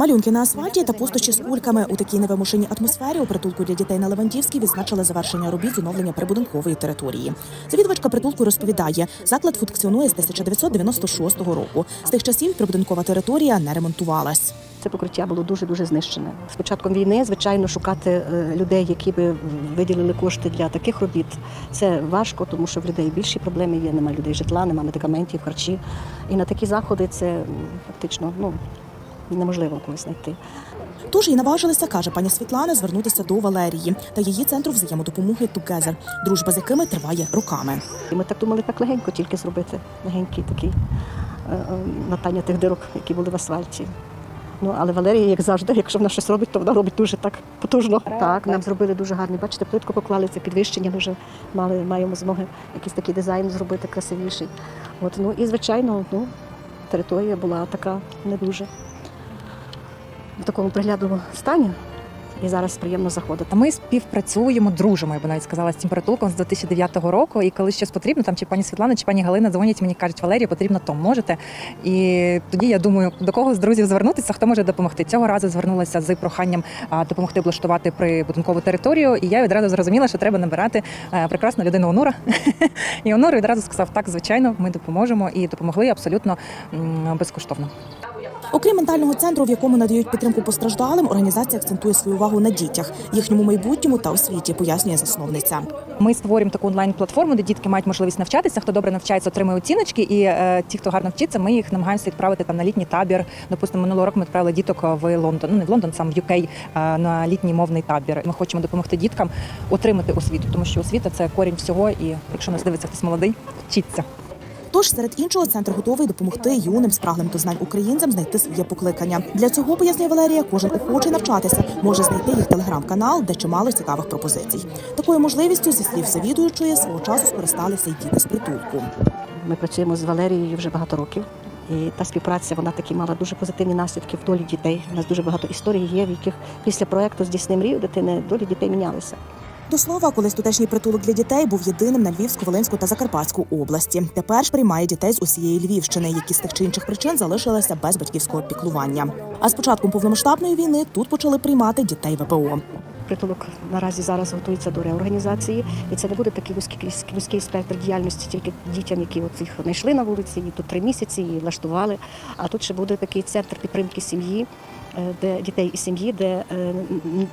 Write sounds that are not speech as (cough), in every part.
Малюнки на асфальті та пустощі з кульками у такій невимушеній атмосфері у притулку для дітей на Левантівській відзначили завершення робіт з оновлення прибудинкової території. Завідувачка притулку розповідає, заклад функціонує з 1996 року. З тих часів прибудинкова територія не ремонтувалась. Це покриття було дуже дуже знищене. З початком війни, звичайно, шукати е, людей, які би виділили кошти для таких робіт, це важко, тому що в людей більші проблеми є. Немає людей житла, немає медикаментів, харчі. І на такі заходи це фактично ну неможливо когось знайти. Тож і наважилися, каже пані Світлана, звернутися до Валерії та її центру взаємодопомоги Тугезер, дружба з якими триває роками. І ми так думали, так легенько тільки зробити, легенький такий е, е, натання тих дирок, які були в асфальті. Ну, але Валерія, як завжди, якщо вона щось робить, то вона робить дуже так потужно. Так, нам зробили дуже гарний. Бачите, плитку поклали, це підвищення. Ми вже мали, маємо змоги якийсь такий дизайн зробити красивіший. От, ну і звичайно, ну, територія була така не дуже в такому приглядовому стані. І зараз приємно заходити. Ми співпрацюємо, дружимо, я би навіть сказала, з цим притулком з 2009 року. І коли щось потрібно, там чи пані Світлана, чи пані Галина дзвонять мені, кажуть, Валерія, потрібно то можете. І тоді я думаю, до кого з друзів звернутися, хто може допомогти. Цього разу звернулася з проханням допомогти облаштувати прибудинкову територію. І я відразу зрозуміла, що треба набирати прекрасну людину Онура. (laughs) І Онур відразу сказав, так, звичайно, ми допоможемо і допомогли абсолютно безкоштовно. Окрім ментального центру, в якому надають підтримку постраждалим, організація акцентує свою увагу на дітях, їхньому майбутньому та освіті, пояснює засновниця. Ми створюємо таку онлайн-платформу, де дітки мають можливість навчатися. Хто добре навчається, отримує оціночки. І е, ті, хто гарно вчиться, ми їх намагаємося відправити там на літній табір. Допустимо, минулого року ми відправили діток в Лондон. Ну не в Лондон, сам в UK, е, на літній мовний табір. Ми хочемо допомогти діткам отримати освіту, тому що освіта це корінь всього. І якщо нас дивиться хтось молодий, вчіться. Тож серед іншого центр готовий допомогти юним спраглим до знань українцям знайти своє покликання. Для цього пояснює Валерія, кожен охочий навчатися може знайти їх телеграм-канал, де чимало цікавих пропозицій. Такою можливістю зі слів завідуючої свого часу скористалися й діти з притулку. Ми працюємо з Валерією вже багато років. І та співпраця вона таки мала дуже позитивні наслідки в долі дітей. У нас дуже багато історій є, в яких після проекту «Здійсни мрію дитини долі дітей мінялися. До слова, колись тутешній притулок для дітей був єдиним на Львівську, Волинську та Закарпатську області. Тепер ж приймає дітей з усієї Львівщини, які з тих чи інших причин залишилися без батьківського піклування. А з початком повномасштабної війни тут почали приймати дітей ВПО. Притулок наразі зараз готується до реорганізації, і це не буде такий вузький, вузький спектр діяльності тільки дітям, які от їх знайшли на вулиці, і тут три місяці і влаштували. А тут ще буде такий центр підтримки сім'ї, е, де дітей і сім'ї, де е,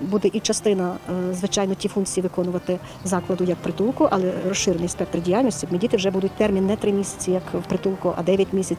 буде і частина, е, звичайно, ті функції виконувати закладу як притулку, але розширений спектр діяльності. Ми діти вже будуть термін не три місяці, як в притулку, а дев'ять місяців.